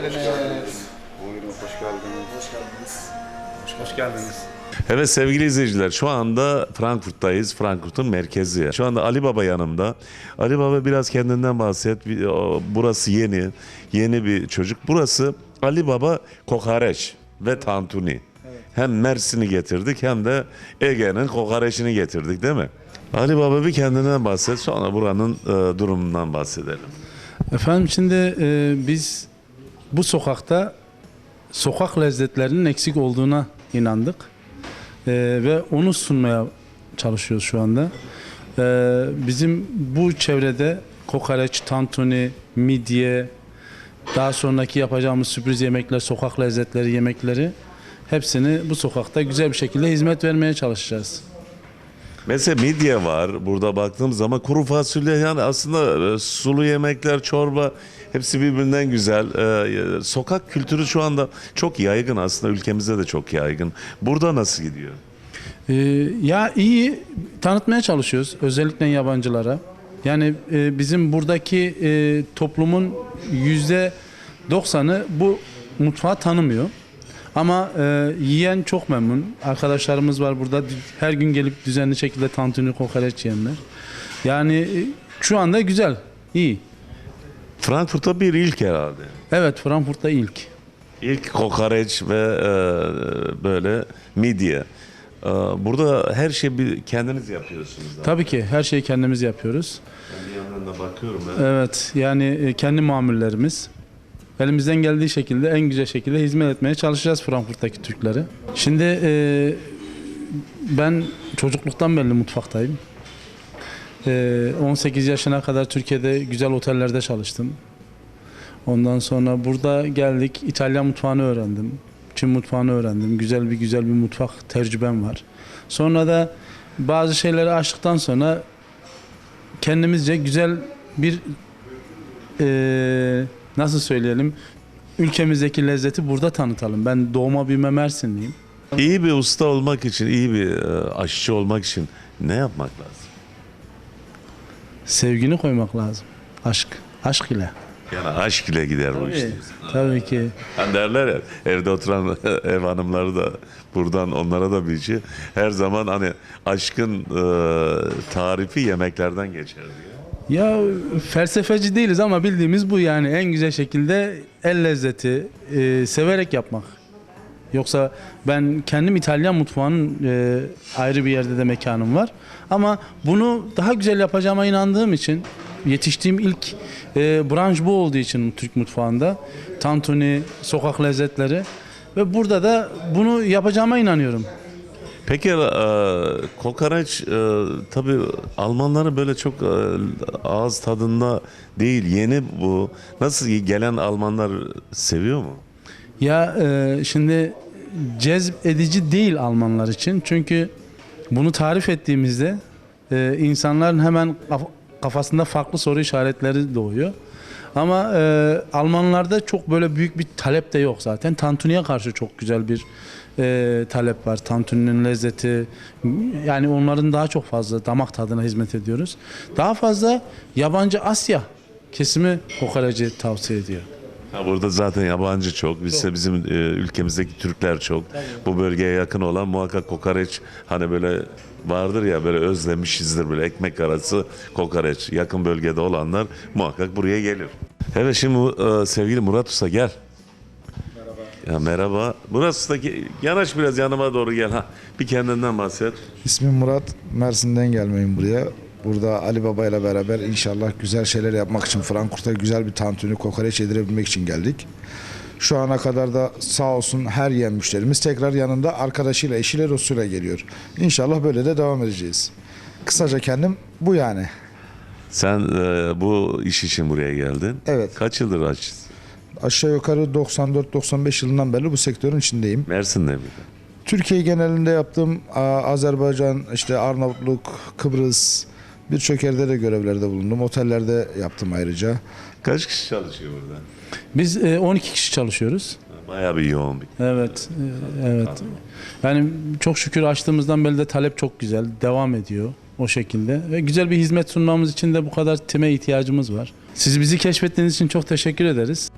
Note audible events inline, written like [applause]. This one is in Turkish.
geldiniz. Buyurun hoş geldiniz. Hoş geldiniz. Hoş geldiniz. Evet sevgili izleyiciler şu anda Frankfurt'tayız. Frankfurt'un merkezi. Şu anda Ali Baba yanımda. Ali Baba biraz kendinden bahset. Burası yeni. Yeni bir çocuk. Burası Ali Baba Kokoreç ve Tantuni. Hem Mersin'i getirdik hem de Ege'nin kokoreçini getirdik değil mi? Ali Baba bir kendinden bahset sonra buranın e, durumundan bahsedelim. Efendim şimdi e, biz bu sokakta sokak lezzetlerinin eksik olduğuna inandık. E, ve onu sunmaya çalışıyoruz şu anda. E, bizim bu çevrede kokoreç, tantuni, midye, daha sonraki yapacağımız sürpriz yemekler, sokak lezzetleri, yemekleri hepsini bu sokakta güzel bir şekilde hizmet vermeye çalışacağız. Mesela midye var. Burada baktığım zaman kuru fasulye yani aslında e, sulu yemekler, çorba hepsi birbirinden güzel. Ee, sokak kültürü şu anda çok yaygın aslında ülkemizde de çok yaygın. Burada nasıl gidiyor? Ya iyi tanıtmaya çalışıyoruz özellikle yabancılara. Yani e, bizim buradaki e, toplumun yüzde 90'ı bu mutfağı tanımıyor. Ama e, yiyen çok memnun. Arkadaşlarımız var burada her gün gelip düzenli şekilde tantuni kokoreç yiyenler. Yani e, şu anda güzel, iyi. Frankfurt'ta bir ilk herhalde. Evet Frankfurt'ta ilk. İlk kokoreç ve e, böyle midye. Ee, Burada her şeyi bir kendiniz yapıyorsunuz. da. Tabii ki her şeyi kendimiz yapıyoruz. Ben bir yandan da bakıyorum. ben. Evet yani e, kendi mamullerimiz. Elimizden geldiği şekilde en güzel şekilde hizmet etmeye çalışacağız Frankfurt'taki Türkleri. Şimdi e, ben çocukluktan beri mutfaktayım. E, 18 yaşına kadar Türkiye'de güzel otellerde çalıştım. Ondan sonra burada geldik İtalyan mutfağını öğrendim. Çin mutfağını öğrendim. Güzel bir güzel bir mutfak tecrübem var. Sonra da bazı şeyleri aştıktan sonra kendimizce güzel bir eee, nasıl söyleyelim ülkemizdeki lezzeti burada tanıtalım. Ben doğma büyüme Mersinliyim. İyi bir usta olmak için, iyi bir e, aşçı olmak için ne yapmak lazım? Sevgini koymak lazım. Aşk. Aşk ile. Yani aşk ile gider bu işte. Tabii ki. Hani derler ya evde oturan [laughs] ev hanımları da buradan onlara da bir şey. Her zaman hani aşkın e, tarifi yemeklerden geçer diyor. Ya felsefeci değiliz ama bildiğimiz bu yani en güzel şekilde el lezzeti e, severek yapmak. Yoksa ben kendim İtalyan mutfağının e, ayrı bir yerde de mekanım var. Ama bunu daha güzel yapacağıma inandığım için yetiştiğim ilk e, branş bu olduğu için Türk mutfağında tantuni, sokak lezzetleri ve burada da bunu yapacağıma inanıyorum. Peki e, kokoreç e, tabii Almanları böyle çok e, ağız tadında değil yeni bu. Nasıl gelen Almanlar seviyor mu? Ya e, şimdi cezb edici değil Almanlar için. Çünkü bunu tarif ettiğimizde e, insanların hemen kaf- kafasında farklı soru işaretleri doğuyor. Ama e, Almanlarda çok böyle büyük bir talep de yok zaten. Tantuniye karşı çok güzel bir e, talep var. Tantuninin lezzeti yani onların daha çok fazla damak tadına hizmet ediyoruz. Daha fazla yabancı Asya kesimi kokoreci tavsiye ediyor. Ha, burada zaten yabancı çok. Biz de bizim e, ülkemizdeki Türkler çok. Bu bölgeye yakın olan muhakkak kokoreç hani böyle vardır ya böyle özlemişizdir böyle ekmek arası kokoreç. Yakın bölgede olanlar muhakkak buraya gelir. Evet şimdi e, sevgili Murat Usta gel. Ya merhaba. Murat Usta ge- yanaş biraz yanıma doğru gel ha. Bir kendinden bahset. İsmim Murat. Mersin'den gelmeyim buraya. Burada Ali Baba ile beraber inşallah güzel şeyler yapmak için Frankfurt'a güzel bir tantuni kokoreç yedirebilmek için geldik. Şu ana kadar da sağ olsun her yiyen müşterimiz tekrar yanında arkadaşıyla, eşiyle, dostuyla geliyor. İnşallah böyle de devam edeceğiz. Kısaca kendim bu yani. Sen e, bu iş için buraya geldin. Evet. Kaç yıldır aç? Aşağı yukarı 94-95 yılından beri bu sektörün içindeyim. Mersin'de mi? Türkiye genelinde yaptığım Azerbaycan, işte Arnavutluk, Kıbrıs birçok yerde de görevlerde bulundum. Otellerde yaptım ayrıca. Kaç kişi çalışıyor burada? Biz e, 12 kişi çalışıyoruz. Bayağı bir yoğun bir. Evet, e, evet. Yani çok şükür açtığımızdan beri de talep çok güzel, devam ediyor o şekilde. Ve güzel bir hizmet sunmamız için de bu kadar time ihtiyacımız var. Siz bizi keşfettiğiniz için çok teşekkür ederiz.